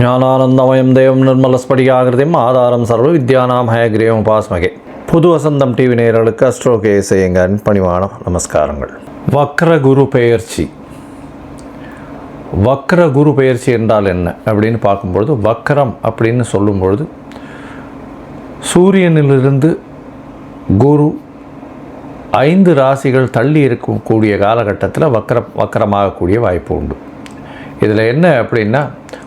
ஞானானந்தமயம் தேவம் நிர்மலஸ்படிகாகிருதியும் ஆதாரம் சர்வ வித்யானாம் ஹயக்ரீவம் உபாஸ்மகே. புது வசந்தம் டிவி நேயர்களுக்கு அஸ்ட்ரோ கேசையங்கன் பணிவான நமஸ்காரங்கள். வக்ர குரு பெயர்ச்சி. வக்ர குரு பெயர்ச்சி என்றால் என்ன அப்படின்னு பார்க்கும்பொழுது வக்ரம் அப்படின்னு சொல்லும்பொழுது சூரியனிலிருந்து குரு ஐந்து ராசிகள் தள்ளி இருக்கக்கூடிய காலகட்டத்தில் வக்ர வக்கரமாகக்கூடிய வாய்ப்பு உண்டு. இதில் என்ன அப்படின்னா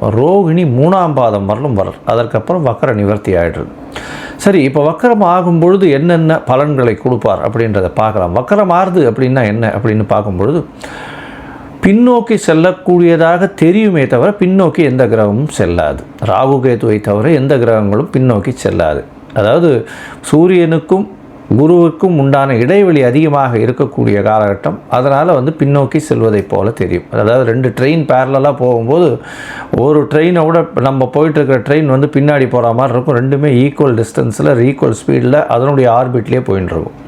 ரோகிணி மூணாம் பாதம் வரலும் வரல் அதற்கப்புறம் வக்கர நிவர்த்தி ஆகிடுது சரி இப்போ வக்கரம் ஆகும் பொழுது என்னென்ன பலன்களை கொடுப்பார் அப்படின்றத பார்க்கலாம். வக்கரம் ஆறுது அப்படின்னா என்ன அப்படின்னு பார்க்கும்பொழுது பின்னோக்கி செல்லக்கூடியதாக தெரியுமே தவிர பின்னோக்கி எந்த கிரகமும் செல்லாது. ராகு கேதுவை தவிர எந்த கிரகங்களும் பின்னோக்கி செல்லாது. அதாவது சூரியனுக்கும் குருவுக்கும் உண்டான இடைவெளி அதிகமாக இருக்கக்கூடிய காலகட்டம். அதனால் வந்து பின்னோக்கி செல்வதைப் போல தெரியும். அதாவது ரெண்டு ட்ரெயின் பேரலாக போகும்போது ஒரு ட்ரெயினை விட நம்ம போயிட்டு இருக்கிற ட்ரெயின் வந்து பின்னாடி போகிற மாதிரி இருக்கும். ரெண்டுமே ஈக்குவல் டிஸ்டன்ஸில் ஈக்குவல் ஸ்பீடில் அதனுடைய ஆர்பிட்லேயே போயின்னு இருக்கும்.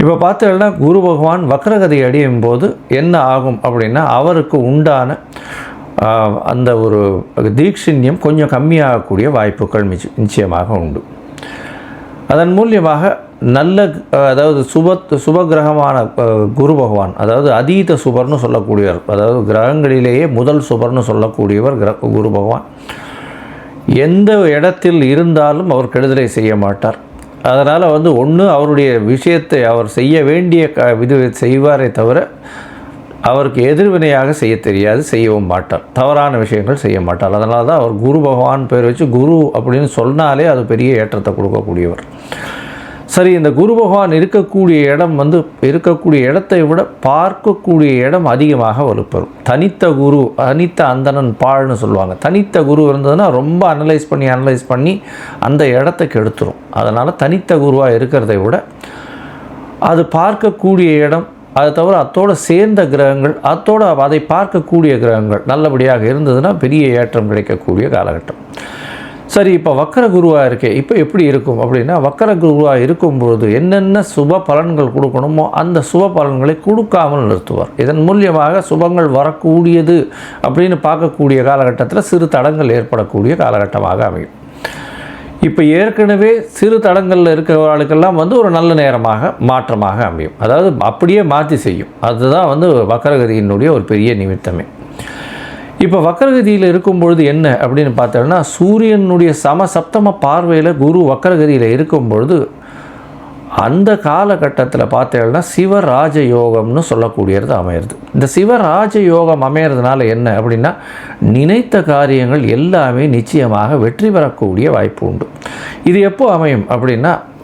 இப்போ பார்த்தீங்கன்னா குரு பகவான் வக்ரகதி அடையும் போது என்ன ஆகும் அப்படின்னா அவருக்கு உண்டான அந்த ஒரு தீட்சிண்யம் கொஞ்சம் கம்மியாகக்கூடிய வாய்ப்புகள் நிச்சயமாக உண்டு. அதன் மூலியமாக நல்ல அதாவது சுப சுபகிரகமான அஹ், குரு பகவான் அதாவது அதீத சுபர்னு சொல்லக்கூடியவர் அதாவது கிரகங்களிலேயே முதல் சுபர்னு சொல்லக்கூடியவர் கிர குரு பகவான். எந்த இடத்தில் இருந்தாலும் அவர் கெடுதலை செய்ய மாட்டார். அதனால் வந்து ஒன்று அவருடைய விஷயத்தை அவர் செய்ய வேண்டிய க இது செய்வாரே தவிர அவருக்கு எதிர்வினையாக செய்ய தெரியாது செய்யவும் மாட்டார். தவறான விஷயங்கள் செய்ய மாட்டார். அதனால தான் அவர் குரு பகவான் பேர் வச்சு குரு அப்படின்னு சொன்னாலே அது பெரிய ஏற்றத்தை கொடுக்கக்கூடியவர். சரி இந்த குரு பகவான் இருக்கக்கூடிய இடம் வந்து இருக்கக்கூடிய இடத்தை விட பார்க்கக்கூடிய இடம் அதிகமாக வலுப்பெறும். தனித்த குரு தனித்த அந்தணன் பாழ்னு சொல்லுவாங்க. தனித்த குரு இருந்ததுன்னா ரொம்ப அனலைஸ் பண்ணி அனலைஸ் பண்ணி அந்த இடத்தை கெடுத்துரும். அதனால் தனித்த குருவாக இருக்கிறதை விட அது பார்க்கக்கூடிய இடம் அது தவிர அத்தோடு சேர்ந்த கிரகங்கள் அத்தோடு அதை பார்க்கக்கூடிய கிரகங்கள் நல்லபடியாக இருந்ததுன்னா பெரிய ஏற்றம் கிடைக்கக்கூடிய காலகட்டம். சரி இப்போ வக்கர குருவாக இருக்கே இப்போ எப்படி இருக்கும் அப்படின்னா வக்கர குருவாக இருக்கும்போது என்னென்ன சுப பலன்கள் கொடுக்கணுமோ அந்த சுப பலன்களை கொடுக்காமல் நிறுத்துவார். இதன் மூலியமாக சுபங்கள் வரக்கூடியது அப்படின்னு பார்க்கக்கூடிய காலகட்டத்தில் சிறு தடங்கள் ஏற்படக்கூடிய காலகட்டமாக அமையும். இப்போ ஏற்கனவே சிறு தடங்களில் இருக்கிறவர்களுக்கெல்லாம் வந்து ஒரு நல்ல நேரமாக மாற்றமாக அமையும். அதாவது அப்படியே மாற்றி செய்யும். அதுதான் வந்து வக்கரகதியினுடைய ஒரு பெரிய நிமித்தமே. இப்போ வக்கரகதியில் இருக்கும் பொழுது என்ன அப்படின்னு பார்த்தோம்னா சூரியனுடைய சம சப்தம பார்வையில் குரு வக்கரகதியில் இருக்கும் பொழுது அந்த காலகட்டத்தில் பார்த்தீங்கன்னா சிவராஜ யோகம்னு சொல்லக்கூடியது அமையிறது. இந்த சிவராஜ யோகம் அமையிறதுனால என்ன அப்படின்னா நினைத்த காரியங்கள் எல்லாமே நிச்சயமாக வெற்றி பெறக்கூடிய வாய்ப்பு உண்டு. இது எப்போ அமையும் அப்படின்னா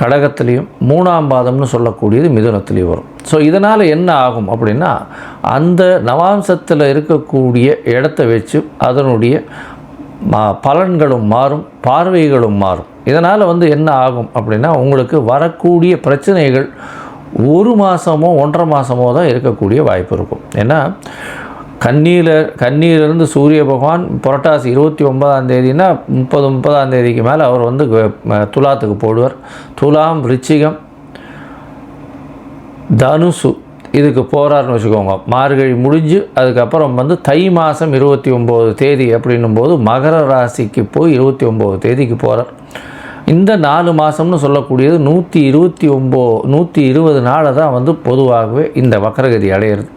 கடகத்துலேயும் மூணாம் பாதம்னு சொல்லக்கூடியது மிதுனத்திலையும் வரும். ஸோ இதனால் என்ன ஆகும் அப்படின்னா அந்த நவாம்சத்தில் இருக்கக்கூடிய இடத்த வச்சு அதனுடைய பலன்களும் மாறும் பார்வைகளும் மாறும். இதனால் வந்து என்ன ஆகும் அப்படின்னா உங்களுக்கு வரக்கூடிய பிரச்சனைகள் ஒரு மாதமோ ஒன்றரை மாதமோ தான் இருக்கக்கூடிய வாய்ப்பு இருக்கும். ஏன்னா கண்ணியில் கண்ணியிலிருந்து சூரிய பகவான் புரட்டாசி இருபத்தி ஒன்பதாம் தேதினா முப்பது முப்பதாம் தேதிக்கு மேலே அவர் வந்து துலாத்துக்கு போடுவார். துலாம் ரிச்சிகம் தனுசு இதுக்கு போகிறாருன்னு வச்சுக்கோங்க. மார்கழி முடிஞ்சு அதுக்கப்புறம் வந்து தை மாதம் இருபத்தி ஒம்பது தேதி அப்படின்னும் போது மகர ராசிக்கு போய் இருபத்தி ஒம்பது தேதிக்கு போகிறார் இந்த நாலு மாதம்னு சொல்லக்கூடியது நூற்றி இருபத்தி ஒம்போ நூற்றி இருபது நாளை தான் வந்து பொதுவாகவே இந்த வக்கரகதி அடையிறது.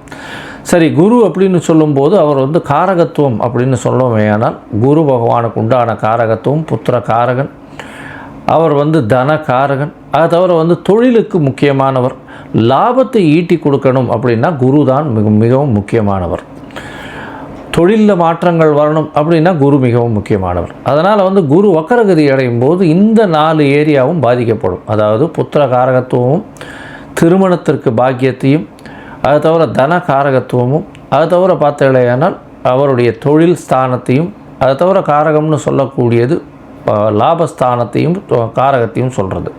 சரி குரு அப்படின்னு சொல்லும்போது அவர் வந்து காரகத்துவம் அப்படின்னு சொல்லுவேயானால் குரு பகவானுக்கு உண்டான காரகத்துவம் புத்திர காரகன். அவர் வந்து தன காரகன். அது தவிர வந்து தொழிலுக்கு முக்கியமானவர். லாபத்தை ஈட்டி கொடுக்கணும் அப்படின்னா குரு தான் மிக மிகவும் முக்கியமானவர். தொழிலில் மாற்றங்கள் வரணும் அப்படின்னா குரு மிகவும் முக்கியமானவர். அதனால் வந்து குரு வக்கரகதி அடையும் போது இந்த நாலு ஏரியாவும் பாதிக்கப்படும். அதாவது புத்திர காரகத்துவமும் திருமணத்திற்கு பாக்கியத்தையும் அது தவிர தன காரகத்துவமும் அது தவிர பார்த்தீங்களேயானால் அவருடைய தொழில் ஸ்தானத்தையும் அது தவிர காரகம்னு சொல்லக்கூடியது லாபஸ்தானத்தையும் காரகத்தையும் சொல்கிறது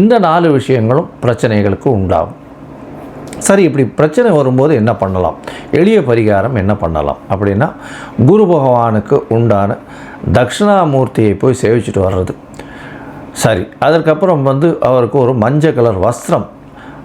இந்த நாலு விஷயங்களும் பிரச்சனைகளுக்கு உண்டாகும். சரி இப்படி பிரச்சனை வரும்போது என்ன பண்ணலாம்? எளிய பரிகாரம் என்ன பண்ணலாம்? அப்படின்னா குரு பகவானுக்கு உண்டான தட்சிணாமூர்த்தியை போய் சேவிச்சுட்டு வர்றது. சரி அதற்கப்புறம் வந்து அவருக்கு ஒரு மஞ்சள் கலர் வஸ்திரம்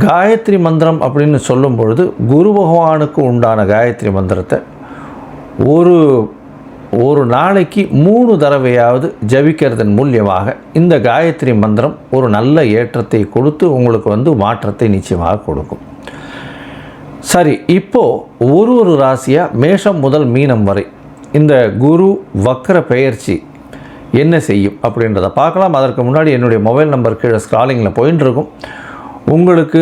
காயத்ரி மந்திரம் அப்படின்னு சொல்லும் பொழுது குரு பகவானுக்கு உண்டான காயத்ரி மந்திரத்தை ஒரு ஒரு நாளைக்கு மூணு தடவையாவது ஜபிக்கிறதன் மூலியமாக இந்த காயத்ரி மந்திரம் ஒரு நல்ல ஏற்றத்தை கொடுத்து உங்களுக்கு வந்து மாற்றத்தை நிச்சயமாக கொடுக்கும். சரி இப்போது ஒரு ஒரு ராசியாக மேஷம் முதல் மீனம் வரை இந்த குரு வக்கர பெயர்ச்சி என்ன செய்யும் அப்படின்றத பார்க்கலாம். அதற்கு முன்னாடி என்னுடைய மொபைல் நம்பர் கீழே ஸ்க்ராலிங்கில் போயின்னு இருக்கும் உங்களுக்கு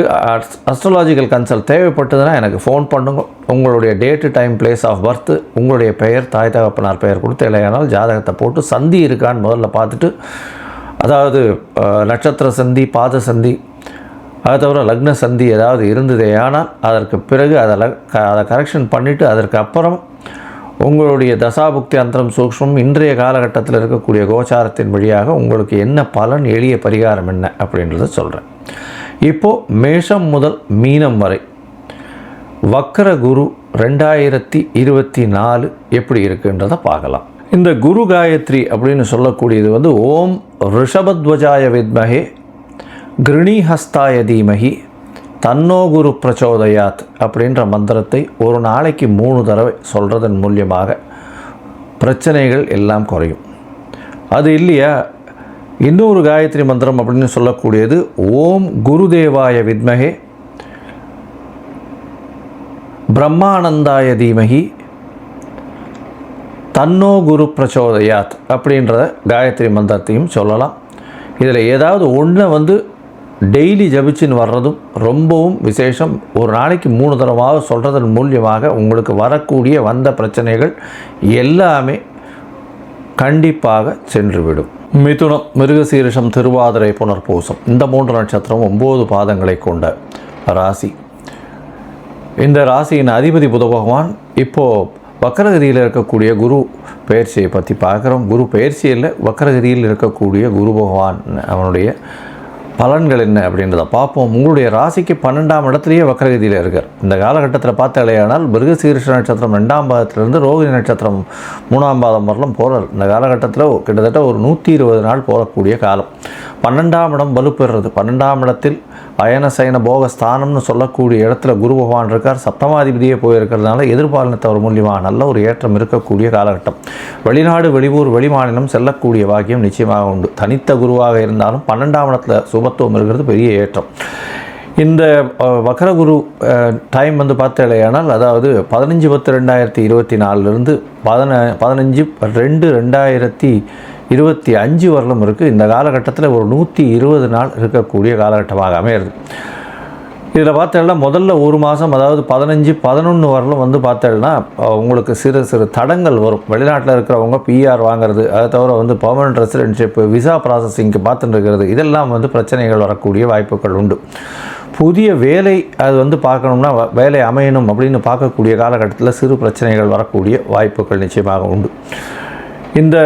அஸ்ட்ராலாஜிக்கல் கன்சல்ட் தேவைப்பட்டதுன்னா எனக்கு ஃபோன் பண்ணுங்க. உங்களுடைய date time place of birth உங்களுடைய பெயர் தாய் தகப்பனார் பெயர் கொடுத்து இல்லையானால் ஜாதகத்தை போட்டு சந்தி இருக்கான்னு முதல்ல பார்த்துட்டு அதாவது நட்சத்திர சந்தி பாத சந்தி அதை தவிர லக்ன சந்தி ஏதாவது இருந்ததே ஆனால் அதற்கு பிறகு அதில் க அதை கரெக்ஷன் பண்ணிவிட்டு அதற்கு அப்புறம் உங்களுடைய தசாபுக்தி அந்தரம் சூக்ஷ்மம் இன்றைய காலகட்டத்தில் இருக்கக்கூடிய கோச்சாரத்தின் வழியாக உங்களுக்கு என்ன பலன் எளிய பரிகாரம் என்ன அப்படின்றத சொல்கிறேன் இப்போது மேஷம் முதல் மீனம் வரை. வக்கர குரு ரெண்டாயிரத்தி இருபத்தி நாலு எப்படி இருக்குன்றதை பார்க்கலாம். இந்த குரு காயத்ரி அப்படின்னு சொல்லக்கூடியது வந்து ஓம் ரிஷபத்வஜாய வித்மகே கிருணிஹஸ்தாய தீமகி தன்னோ குரு பிரச்சோதயாத் அப்படின்ற மந்திரத்தை ஒரு நாளைக்கு மூணு தடவை சொல்கிறதன் மூலியமாக பிரச்சனைகள் எல்லாம் குறையும். அது இல்லையா? இன்னொரு காயத்ரி மந்திரம் அப்படின்னு சொல்லக்கூடியது ஓம் குருதேவாய வித்மகே பிரம்மானந்தாய தீமகி தன்னோ குரு பிரச்சோதயாத் அப்படின்ற காயத்ரி மந்திரத்தையும் சொல்லலாம். இதில் ஏதாவது ஒன்றை வந்து டெய்லி ஜபிச்சுன்னு வர்றதும் ரொம்பவும் விசேஷம். ஒரு நாளைக்கு மூணு தடவாக சொல்கிறதன் மூலியமாக உங்களுக்கு வரக்கூடிய வந்த பிரச்சனைகள் எல்லாமே கண்டிப்பாக சென்றுவிடும். மிதுனம் மிருகசீரிஷம் திருவாதிரை புனர்பூசம். இந்த மூன்று நட்சத்திரம் ஒம்பது பாதங்களை கொண்ட ராசி. இந்த ராசியின் அதிபதி புத பகவான் இப்போது வக்கரகதியில் இருக்கக்கூடிய குரு பெயர்ச்சியை பற்றி பார்க்குறோம். குரு பெயர்ச்சியில் வக்கரகதியில் இருக்கக்கூடிய குரு பகவான் அவனுடைய பலன்கள் என்ன அப்படின்றத பார்ப்போம். உங்களுடைய ராசிக்கு பன்னெண்டாம் இடத்துலையே வக்கரகதியில் இருக்கார். இந்த காலகட்டத்தில் பார்த்தாலேயானால் மிருகசீரிஷ நட்சத்திரம் ரெண்டாம் பாதத்திலிருந்து ரோகிணி நட்சத்திரம் மூணாம் பாதம் வரலாம் போகிறார் இந்த காலகட்டத்தில் கிட்டத்தட்ட ஒரு நூற்றி இருபது நாள் போகக்கூடிய காலம். பன்னெண்டாம் இடம் வலுப்பெறுறது. பன்னெண்டாம் இடத்தில் அயன சயன போக ஸ்தானம்னு சொல்லக்கூடிய இடத்துல குரு பகவான் இருக்கார். சப்தமாதிபதியே போயிருக்கிறதுனால எதிர்பாலினத்தவர் மூலியமாக நல்ல ஒரு ஏற்றம் இருக்கக்கூடிய காலகட்டம். வெளிநாடு வெளியூர் வெளிமாநிலம் செல்லக்கூடிய பாக்கியம் நிச்சயமாக உண்டு. தனித்த குருவாக இருந்தாலும் பன்னெண்டாம் இடத்துல சுபத்துவம் இருக்கிறது பெரிய ஏற்றம். இந்த வக்ரகுரு டைம் வந்து பார்த்தேனால் அதாவது பதினஞ்சு பத்து ரெண்டாயிரத்தி இருபத்தி நாலுலேருந்து பதின பதினஞ்சு ரெண்டு ரெண்டாயிரத்தி இருபத்தி அஞ்சு வரலும் இருக்குது இந்த காலகட்டத்தில் ஒரு நூற்றி இருபது நாள் இருக்கக்கூடிய காலகட்டமாக அமையிறது. இதில் பார்த்தேன்னா முதல்ல ஒரு மாதம் அதாவது பதினஞ்சு பதினொன்று வரலும் வந்து பார்த்தேன்னா உங்களுக்கு சிறு சிறு தடங்கள் வரும். வெளிநாட்டில் இருக்கிறவங்க பிஆர் வாங்குறது அதை தவிர வந்து பர்மனன்ட் ரெசிடென்ஷிப் விசா ப்ராசஸிங்க்கு பார்த்துட்டு இருக்கிறது இதெல்லாம் வந்து பிரச்சனைகள் வரக்கூடிய வாய்ப்புகள் உண்டு. புதிய வேலை அது வந்து பார்க்கணும்னா வ- வேலை அமையணும் அப்படின்னு பார்க்கக்கூடிய காலகட்டத்தில் சிறு பிரச்சனைகள் வரக்கூடிய வாய்ப்புகள் நிச்சயமாக உண்டு. இந்த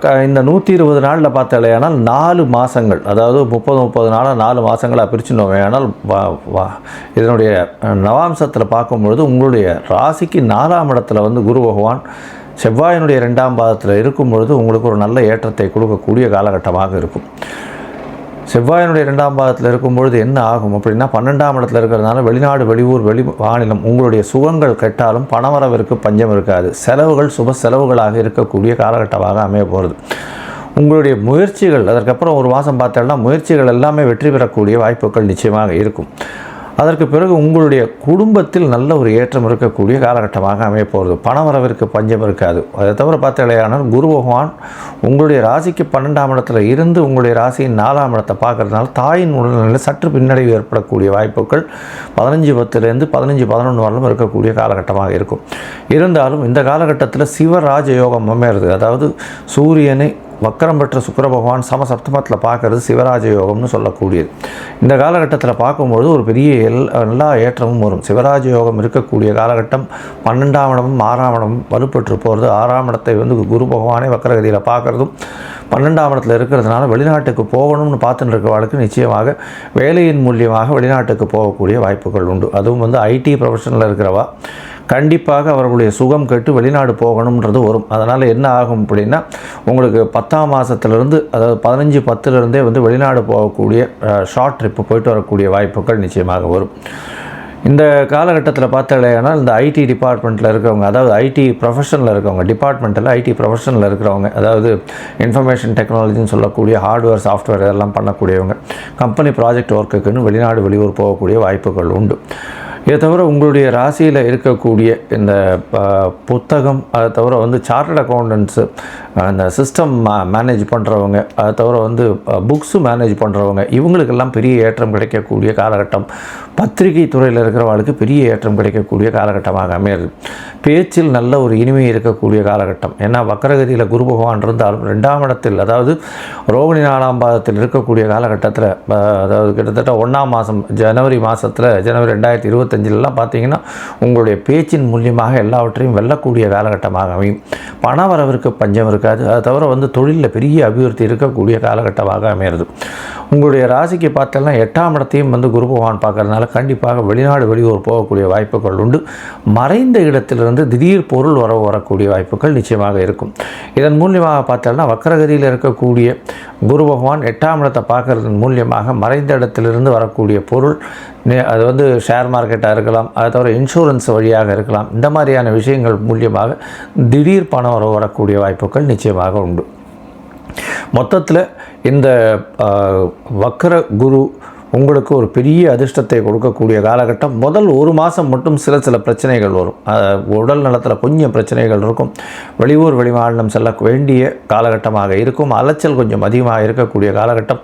க- இந்த நூற்றி இருபது நாளில் பார்த்தாலேயானால் நாலு மாதங்கள் அதாவது முப்பது முப்பது நாளாக நாலு மாதங்களாக பிரிச்சுனோம் ஆனால் வா வா இதனுடைய நவாம்சத்தில் பார்க்கும்பொழுது உங்களுடைய ராசிக்கு நாலாம் இடத்துல வந்து குரு பகவான் செவ்வாயினுடைய ரெண்டாம் பாதத்தில் இருக்கும் பொழுது உங்களுக்கு ஒரு நல்ல ஏற்றத்தை கொடுக்கக்கூடிய காலகட்டமாக இருக்கும். செவ்வாயினுடைய ரெண்டாம் பாதத்தில் இருக்கும்பொழுது என்ன ஆகும் அப்படின்னா பன்னெண்டாம் இடத்துல இருக்கிறதுனால வெளிநாடு வெளியூர் வெளி மாநிலம் உங்களுடைய சுகங்கள் கெட்டாலும் பணவரவிற்கு பஞ்சம் இருக்காது. செலவுகள் சுப செலவுகளாக இருக்கக்கூடிய காலகட்டமாக அமைய போகிறது உங்களுடைய முயற்சிகள் அதற்கப்புறம் ஒரு மாதம் பார்த்தோம்னா முயற்சிகள் எல்லாமே வெற்றி பெறக்கூடிய வாய்ப்புகள் நிச்சயமாக இருக்கும். அதற்கு பிறகு உங்களுடைய குடும்பத்தில் நல்ல ஒரு ஏற்றம் இருக்கக்கூடிய காலகட்டமாக அமையப்போகிறது. பண வரவிற்கு பஞ்சம் இருக்காது. அதை தவிர பார்த்தாலேயானால் குரு பகவான் உங்களுடைய ராசிக்கு பன்னெண்டாம் இடத்துல இருந்து உங்களுடைய ராசியின் நாலாம் இடத்தை பார்க்கறதுனால தாயின் உடல்நிலையில் சற்று பின்னடைவு ஏற்படக்கூடிய வாய்ப்புகள் பதினஞ்சு பத்துலேருந்து பதினஞ்சு பதினொன்று வரலும் இருக்கக்கூடிய காலகட்டமாக இருக்கும். இருந்தாலும் இந்த காலகட்டத்தில் சிவராஜ யோகம் அமையிறது. அதாவது சூரியனை வக்கரம் பெற்ற சுக்கர பகவான் சம சப்தமத்தில் பார்க்கறது சிவராஜ யோகம்னு சொல்லக்கூடியது. இந்த காலகட்டத்தில் பார்க்கும்பொழுது ஒரு பெரிய எல் எல்லா ஏற்றமும் வரும். சிவராஜ யோகம் இருக்கக்கூடிய காலகட்டம் பன்னெண்டாம் இடமும் ஆறாம் இடமும் வலுப்பெற்று போகிறது ஆறாம் இடத்தை வந்து குரு பகவானே வக்கரகதியில் பார்க்குறதும் பன்னெண்டாம் இடத்துல இருக்கிறதுனால வெளிநாட்டுக்கு போகணும்னு பார்த்துட்டு இருக்கிறவர்களுக்கு நிச்சயமாக வேலையின் மூலியமாக வெளிநாட்டுக்கு போகக்கூடிய வாய்ப்புகள் உண்டு. அதுவும் வந்து ஐடி ப்ரொஃபஷனில் இருக்கிறவா கண்டிப்பாக அவர்களுடைய சுகம் கெட்டு வெளிநாடு போகணுன்றது வரும். அதனால் என்ன ஆகும் அப்படின்னா உங்களுக்கு பத்தாம் மாதத்துலேருந்து அதாவது பதினஞ்சு பத்துலேருந்தே வந்து வெளிநாடு போகக்கூடிய ஷார்ட் ட்ரிப்பு போயிட்டு வரக்கூடிய வாய்ப்புகள் நிச்சயமாக வரும். இந்த காலகட்டத்தில் பார்த்தாலேனா இந்த ஐடி டிபார்ட்மெண்ட்டில் இருக்கிறவங்க அதாவது ஐடி ப்ரொஃபஷனில் இருக்கிறவங்க டிபார்ட்மெண்ட்டில் ஐடி ப்ரொஃபஷனில் இருக்கிறவங்க அதாவது இன்ஃபர்மேஷன் டெக்னாலஜின்னு சொல்லக்கூடிய ஹார்ட்வேர் சாஃப்ட்வேர் இதெல்லாம் பண்ணக்கூடியவங்க கம்பெனி ப்ராஜெக்ட் ஒர்க்குக்குன்னு வெளிநாடு வெளியூர் போகக்கூடிய வாய்ப்புகள் உண்டு. இதை தவிர உங்களுடைய ராசியில் இருக்கக்கூடிய இந்த புத்தகம் அதை தவிர வந்து சார்ட்டட் அக்கௌண்டன்ஸு அந்த சிஸ்டம் மேனேஜ் பண்ணுறவங்க அதை தவிர வந்து புக்ஸு மேனேஜ் பண்ணுறவங்க இவங்களுக்கெல்லாம் பெரிய ஏற்றம் கிடைக்கக்கூடிய காலகட்டம். பத்திரிகை துறையில் இருக்கிறவங்களுக்கு பெரிய ஏற்றம் கிடைக்கக்கூடிய காலகட்டமாக அமையுது. பேச்சில் நல்ல ஒரு இனிமை இருக்கக்கூடிய காலகட்டம். ஏன்னா வக்கரகதியில் குரு பகவான் இருந்தாலும் ரெண்டாம் இடத்தில் அதாவது ரோகிணி நாலாம் பாதத்தில் இருக்கக்கூடிய காலகட்டத்தில் அதாவது கிட்டத்தட்ட ஒன்றாம் மாதம் ஜனவரி மாதத்தில் ஜனவரி ரெண்டாயிரத்தி இருபத்தஞ்சிலலாம் பார்த்தீங்கன்னா உங்களுடைய பேச்சின் மூலியமாக எல்லாவற்றையும் வெல்லக்கூடிய காலகட்டமாக அமையும். பண வரவிற்கு பஞ்சம் இருக்காது. அதை தவிர வந்து தொழிலில் பெரிய அபிவிருத்தி இருக்கக்கூடிய காலகட்டமாக அமையிறது. உங்களுடைய ராசிக்கு பார்த்தோம்னா எட்டாம் இடத்தையும் வந்து குரு பகவான் பார்க்கறதுனால கண்டிப்பாக வெளிநாடு வெளியூர் போகக்கூடிய வாய்ப்புகள் உண்டு. மறைந்த இடத்திலிருந்து திடீர் பொருள் வரவு வரக்கூடிய வாய்ப்புகள் நிச்சயமாக இருக்கும். இதன் மூலியமாக பார்த்தோம்னா வக்கரகதியில் இருக்கக்கூடிய குரு பகவான் எட்டாம் இடத்தை பார்க்கறதன் மூலியமாக மறைந்த இடத்திலிருந்து வரக்கூடிய பொருள் நே- அது வந்து ஷேர் மார்க்கெட்டாக இருக்கலாம் அதை தவிர இன்சூரன்ஸ் வழியாக இருக்கலாம். இந்த மாதிரியான விஷயங்கள் மூலியமாக திடீர் பணம் வர வரக்கூடிய வாய்ப்புகள் நிச்சயமாக உண்டு. மொத்தத்தில் இந்த வக்கர குரு உங்களுக்கு ஒரு பெரிய அதிர்ஷ்டத்தை கொடுக்கக்கூடிய காலகட்டம். முதல் ஒரு மாதம் மட்டும் சில சில பிரச்சனைகள் வரும். உடல் நலத்தில் கொஞ்சம் பிரச்சனைகள் இருக்கும். வெளியூர் வெளிமாநிலம் செல்ல வேண்டிய காலகட்டமாக இருக்கும். அலைச்சல் கொஞ்சம் அதிகமாக இருக்கக்கூடிய காலகட்டம்.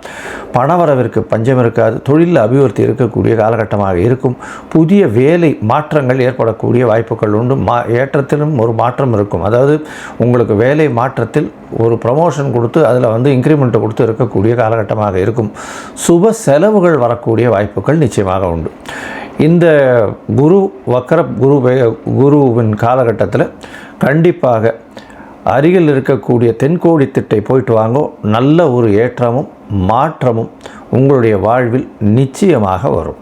பணவரவிற்கு பஞ்சம் இருக்காது. தொழிலில் அபிவிருத்தி இருக்கக்கூடிய காலகட்டமாக இருக்கும். புதிய வேலை மாற்றங்கள் ஏற்படக்கூடிய வாய்ப்புகள் உண்டு. மா ஏற்றத்திலும் ஒரு மாற்றம் இருக்கும். அதாவது உங்களுக்கு வேலை மாற்றத்தில் ஒரு ப்ரமோஷன் கொடுத்து அதில் வந்து இன்க்ரிமெண்ட்டை கொடுத்து இருக்கக்கூடிய காலகட்டமாக இருக்கும். சுப செலவுகள் வரக்கூடிய வாய்ப்புகள் நிச்சயமாக உண்டு. இந்த குரு வக்கர குரு குருவின் காலகட்டத்தில் கண்டிப்பாக அருகில் இருக்கக்கூடிய தென்கோடி திட்டை போயிட்டு வாங்கோ. நல்ல ஒரு ஏற்றமும் மாற்றமும் உங்களுடைய வாழ்வில் நிச்சயமாக வரும்.